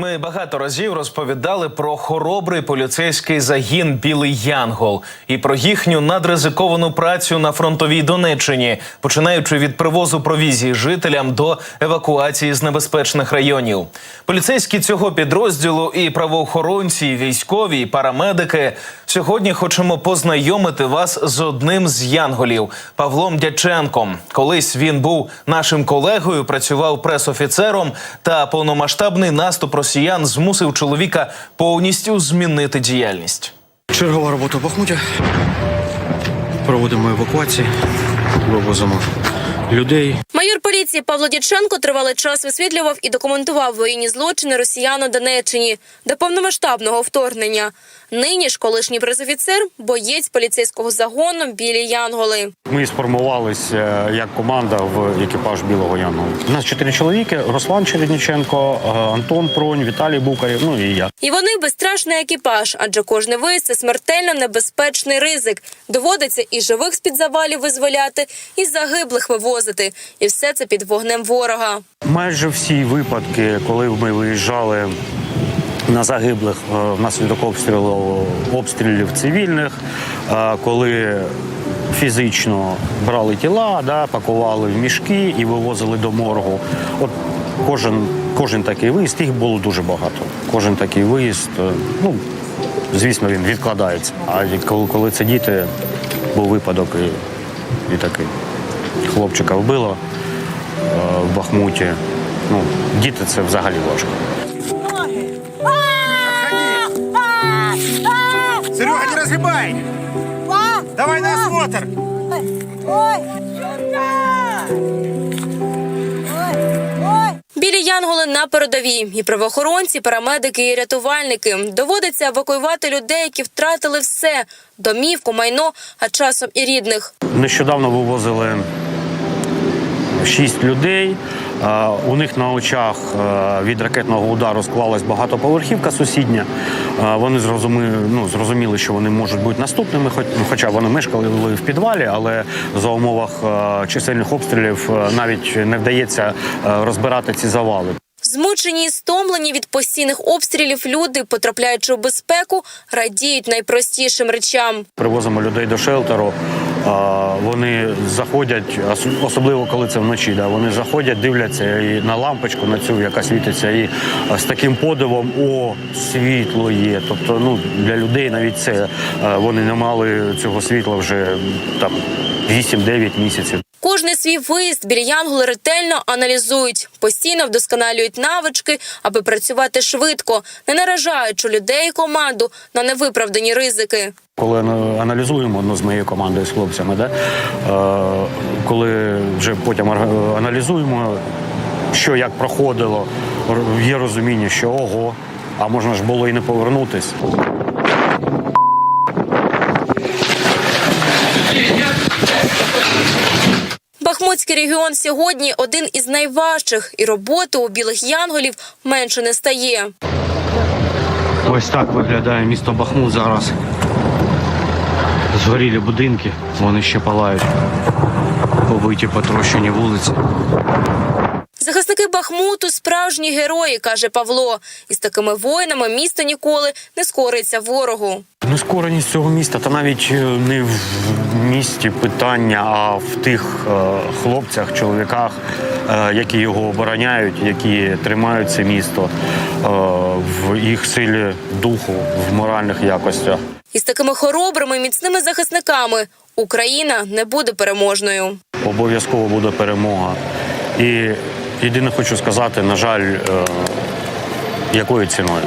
Ми багато разів розповідали про хоробрий поліцейський загін Білий Янгол і про їхню надризиковану працю на фронтовій Донеччині, починаючи від привозу провізії жителям до евакуації з небезпечних районів. Поліцейські цього підрозділу і правоохоронці, і військові, і парамедики. Сьогодні хочемо познайомити вас з одним з янголів Павлом Дяченком. Колись він був нашим колегою, працював пресофіцером, та повномасштабний наступ росіян змусив чоловіка повністю змінити діяльність. Чергова робота в Бахмуті. Проводимо евакуації, вивозимо людей. Майор поліції Павло Дяченко тривалий час висвітлював і документував воєнні злочини росіян у Донеччині до повномасштабного вторгнення. Нині ж колишній пресофіцер, боєць поліцейського загону білі Янголи. Ми сформувалися як команда в екіпаж Білого Янгола. У нас чотири чоловіки: Руслан Чередніченко, е, Антон Пронь, Віталій Букарів, ну і я. І вони безстрашний екіпаж, адже кожний виїзд – це смертельно небезпечний ризик. Доводиться і живих з під завалів визволяти, і загиблих вивозити. І все це під вогнем ворога. Майже всі випадки, коли ми виїжджали на загиблих е, внаслідок обстрілу обстрілів цивільних, е, коли фізично брали тіла, да, пакували в мішки і вивозили до моргу. От кожен, кожен такий виїзд, їх було дуже багато. Кожен такий виїзд, е, ну звісно, він відкладається. А коли це діти, був випадок і, і такий. Хлопчика вбило е, в Бахмуті. Ну, діти це взагалі важко. Серега, не розгибай! Давай на осмотр! Ой! Сюда! Янголи на передовій. І правоохоронці, парамедики і рятувальники. Доводиться евакуювати людей, які втратили все – домівку, майно, а часом і рідних. Нещодавно вивозили шість людей. У них на очах е, від ракетного удару склалась багатоповерхівка сусідня. Вони зрозуміли, ну, зрозуміли, що вони можуть бути наступними, ну, хоча вони мешкали в підвалі, але за умовах е, чисельних обстрілів е, навіть не вдається розбирати ці завали. Змучені і стомлені від постійних обстрілів люди, потрапляючи у безпеку, радіють найпростішим речам. Привозимо людей до шелтеру. Вони заходять, особливо коли це вночі. Да, вони заходять, дивляться і на лампочку на цю, яка світиться, і з таким подивом о, світло є. Тобто, ну для людей навіть це вони не мали цього світла вже там 8-9 місяців. Кожний свій виїзд білі янголи ретельно аналізують, постійно вдосконалюють навички, аби працювати швидко, не наражаючи людей і команду на невиправдані ризики. Коли аналізуємо ну, з моєю командою з хлопцями, да, е, коли вже потім аналізуємо, що як проходило, є розуміння, що ого, а можна ж було і не повернутись. Бахмутський регіон сьогодні один із найважчих, і роботи у білих янголів менше не стає. Ось так виглядає місто Бахмут зараз. Згорілі будинки, вони ще палають. Побиті потрощені вулиці. Бахмуту справжні герої, каже Павло. І з такими воїнами місто ніколи не скориться ворогу. Нескореність цього міста, та навіть е, не в місті питання, а в тих е, хлопцях, чоловіках, е, які його обороняють, які тримають це місто, е, в їх силі духу, в моральних якостях. І з такими хоробрими міцними захисниками Україна не буде переможною. Обов'язково буде перемога. І єдине хочу сказати, на жаль, е, якою ціною.